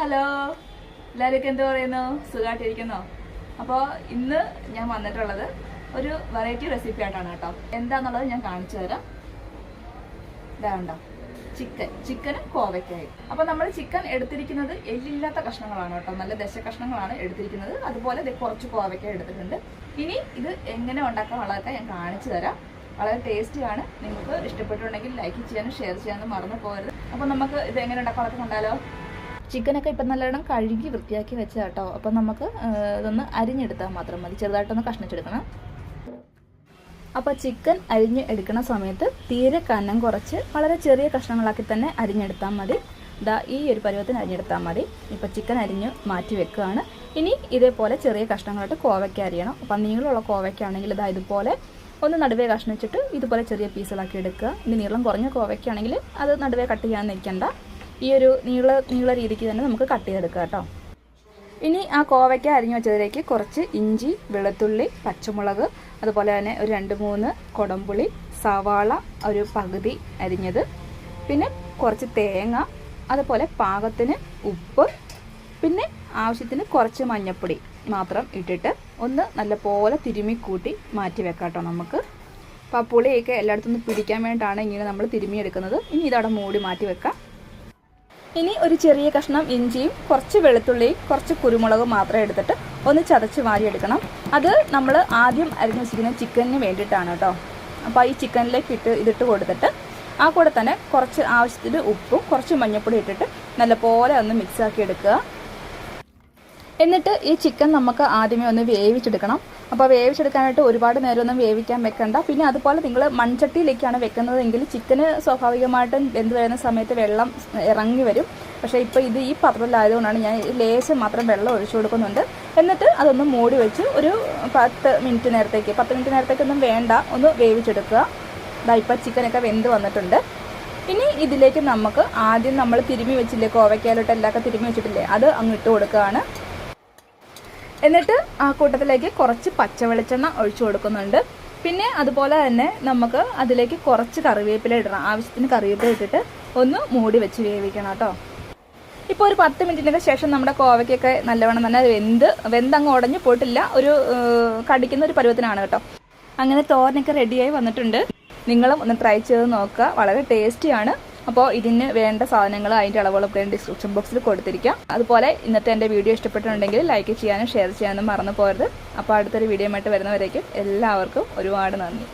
Hello. എല്ലാവരും എന്ത് പറയുന്നു? സുഖമായിട്ടിരിക്കുന്നോ? അപ്പോൾ ഇന്ന് ഞാൻ വന്നിട്ടുള്ളത് ഒരു വെറൈറ്റി റെസിപ്പി ആയിട്ടാണ് കേട്ടോ. എന്താന്നുള്ളത് ഞാൻ കാണിച്ചു തരാം. ഇതാണ്ടോ ചിക്കൻ. ചിക്കനും കോവയ്ക്കായും. അപ്പോൾ നമ്മൾ ചിക്കൻ എടുത്തിരിക്കുന്നത് എല്ലില്ലാത്ത കഷ്ണങ്ങളാണ് കേട്ടോ. നല്ല ദശ കഷ്ണങ്ങളാണ് എടുത്തിരിക്കുന്നത്. അതുപോലെ കുറച്ച് കോവയ്ക്ക എടുത്തിട്ടുണ്ട്. ഇനി ഇത് എങ്ങനെ ഉണ്ടാക്കാനുള്ളതൊക്കെ ഞാൻ കാണിച്ചു തരാം. വളരെ ടേസ്റ്റിയാണ് നിങ്ങൾക്ക് ഇഷ്ടപ്പെട്ടിട്ടുണ്ടെങ്കിൽ ലൈക്ക് ചെയ്യാനും ഷെയർ ചെയ്യാനും മറന്നു പോകരുത്. അപ്പോൾ നമുക്ക് ഇത് എങ്ങനെ ഉണ്ടാക്കാൻ കണ്ടാലോ? ചിക്കനൊക്കെ ഇപ്പം നല്ലോണം കഴുകി വൃത്തിയാക്കി വെച്ച കേട്ടോ അപ്പം നമുക്ക് ഇതൊന്ന് അരിഞ്ഞെടുത്താൽ മാത്രം മതി. ചെറുതായിട്ടൊന്ന് കഷ്ണിച്ചെടുക്കണം. അപ്പോൾ ചിക്കൻ അരിഞ്ഞ് എടുക്കുന്ന സമയത്ത് തീരെ കനം കുറച്ച് വളരെ ചെറിയ കഷ്ണങ്ങളാക്കി തന്നെ അരിഞ്ഞെടുത്താൽ മതി. ദാ ഈ ഒരു പരുവത്തിന് അരിഞ്ഞെടുത്താൽ മതി. ഇപ്പോൾ ചിക്കൻ അരിഞ്ഞ് മാറ്റി വെക്കുകയാണ്. ഇനി ഇതേപോലെ ചെറിയ കഷ്ണങ്ങളായിട്ട് കോവയ്ക്ക അരിയണം. അപ്പം നീളമുള്ള കോവയ്ക്കാണെങ്കിൽ ഇതാ ഇതുപോലെ ഒന്ന് നടുവേ കഷ്ണിച്ചിട്ട് ഇതുപോലെ ചെറിയ പീസുകളാക്കി എടുക്കുക. ഇനി നീളം കുറഞ്ഞ കോവയ്ക്കാണെങ്കിൽ അത് നടുവേ കട്ട് ചെയ്യാൻ നിൽക്കണ്ട. ഈ ഒരു നീള നീള രീതിക്ക് തന്നെ നമുക്ക് കട്ട് ചെയ്തെടുക്കാം കേട്ടോ. ഇനി ആ കോവയ്ക്ക അരിഞ്ഞു വെച്ചതിലേക്ക് കുറച്ച് ഇഞ്ചി വെളുത്തുള്ളി പച്ചമുളക് അതുപോലെ തന്നെ ഒരു രണ്ട് മൂന്ന് കൊടംപുളി സവാള ഒരു പകുതി അരിഞ്ഞത്. പിന്നെ കുറച്ച് തേങ്ങ അതുപോലെ പാകത്തിന് ഉപ്പ് പിന്നെ ആവശ്യത്തിന് കുറച്ച് മഞ്ഞൾപ്പൊടി മാത്രം ഇട്ടിട്ട് ഒന്ന് നല്ലപോലെ പോലെ തിരുമിക്കൂട്ടി മാറ്റി വെക്കാം കേട്ടോ നമുക്ക്. അപ്പോൾ ആ പുളിയൊക്കെ എല്ലായിടത്തും ഒന്ന് പിടിക്കാൻ വേണ്ടിയിട്ടാണ് ഇങ്ങനെ നമ്മൾ തിരുമിയെടുക്കുന്നത്. ഇനി ഇതവിടെ മൂടി മാറ്റി വെക്കാം. ഇനി ഒരു ചെറിയ കഷ്ണം ഇഞ്ചിയും കുറച്ച് വെളുത്തുള്ളിയും കുറച്ച് കുരുമുളകും മാത്രം എടുത്തിട്ട് ഒന്ന് ചതച്ച് വാരിയെടുക്കണം. അത് നമ്മൾ ആദ്യം അരിഞ്ഞു വെച്ചിരിക്കുന്ന ചിക്കനിന് വേണ്ടിയിട്ടാണ് കേട്ടോ. അപ്പോൾ ഈ ചിക്കനിലേക്ക് ഇട്ട് ഇതിട്ട് കൊടുത്തിട്ട് ആ കൂടെ തന്നെ കുറച്ച് ആവശ്യത്തിന് ഉപ്പും കുറച്ച് മഞ്ഞൾപ്പൊടി ഇട്ടിട്ട് നല്ലപോലെ ഒന്ന് മിക്സാക്കി എടുക്കുക. എന്നിട്ട് ഈ ചിക്കൻ നമുക്ക് ആദ്യമേ ഒന്ന് വേവിച്ചെടുക്കണം. അപ്പോൾ വേവിച്ചെടുക്കാനായിട്ട് ഒരുപാട് നേരമൊന്നും വേവിക്കാൻ വെക്കണ്ട. പിന്നെ അതുപോലെ നിങ്ങൾ മൺചട്ടിയിലേക്കാണ് വെക്കുന്നതെങ്കിൽ ചിക്കന് സ്വാഭാവികമായിട്ടും വെന്ത് വരുന്ന സമയത്ത് വെള്ളം ഇറങ്ങി വരും. പക്ഷേ ഇപ്പോൾ ഇത് ഈ പാത്രത്തിലായതുകൊണ്ടാണ് ഞാൻ ലേശം മാത്രം വെള്ളം ഒഴിച്ചു കൊടുക്കുന്നുണ്ട്. എന്നിട്ട് അതൊന്ന് മൂടി വെച്ച് ഒരു പത്ത് മിനിറ്റ് നേരത്തേക്ക് പത്ത് മിനിറ്റ് നേരത്തേക്കൊന്നും വേണ്ട ഒന്ന് വേവിച്ചെടുക്കുക. ഇതാ ഇപ്പോൾ ചിക്കനൊക്കെ വെന്ത് വന്നിട്ടുണ്ട്. ഇനി ഇതിലേക്ക് നമുക്ക് ആദ്യം നമ്മൾ തിരുമ്മി വെച്ചില്ലേ കോവയ്ക്കാലോട്ട് എല്ലാമൊക്കെ തിരുമ്മി വെച്ചിട്ടില്ലേ അത് അങ്ങ് ഇട്ട് കൊടുക്കുകയാണ്. എന്നിട്ട് ആ കൂട്ടത്തിലേക്ക് കുറച്ച് പച്ചവെളിച്ചെണ്ണ ഒഴിച്ചു കൊടുക്കുന്നുണ്ട്. പിന്നെ അതുപോലെ തന്നെ നമുക്ക് അതിലേക്ക് കുറച്ച് കറിവേപ്പില ഇടണം. ആവശ്യത്തിന് കറിവേപ്പില ഇട്ടിട്ട് ഒന്ന് മൂടി വെച്ച് വേവിക്കണം കേട്ടോ. ഇപ്പോൾ ഒരു പത്ത് മിനിറ്റിനൊക്കെ ശേഷം നമ്മുടെ കോവയ്ക്കൊക്കെ നല്ലവണ്ണം തന്നെ വെന്ത് വെന്തങ്ങ് ഉടഞ്ഞു പോയിട്ടില്ല. ഒരു കടിക്കുന്ന ഒരു പരുവത്തിനാണ് കേട്ടോ. അങ്ങനെ തോരനൊക്കെ റെഡിയായി വന്നിട്ടുണ്ട്. നിങ്ങളും ഒന്ന് ട്രൈ ചെയ്ത് നോക്കുക. വളരെ ടേസ്റ്റിയാണ് അപ്പോൾ ഇതിന് വേണ്ട സാധനങ്ങൾ അതിന്റെ അളവുകളൊക്കെ ഡിസ്ക്രിപ്ഷൻ ബോക്സിൽ കൊടുത്തിരിക്കാം. അതുപോലെ ഇന്നത്തെ എന്റെ വീഡിയോ ഇഷ്ടപ്പെട്ടിട്ടുണ്ടെങ്കിൽ ലൈക്ക് ചെയ്യാനും ഷെയർ ചെയ്യാനും മറന്നു പോകരുത്. അപ്പോൾ അടുത്തൊരു വീഡിയോ ആയിട്ട് വരുന്നവരേക്കും എല്ലാവർക്കും ഒരുപാട് നന്ദി.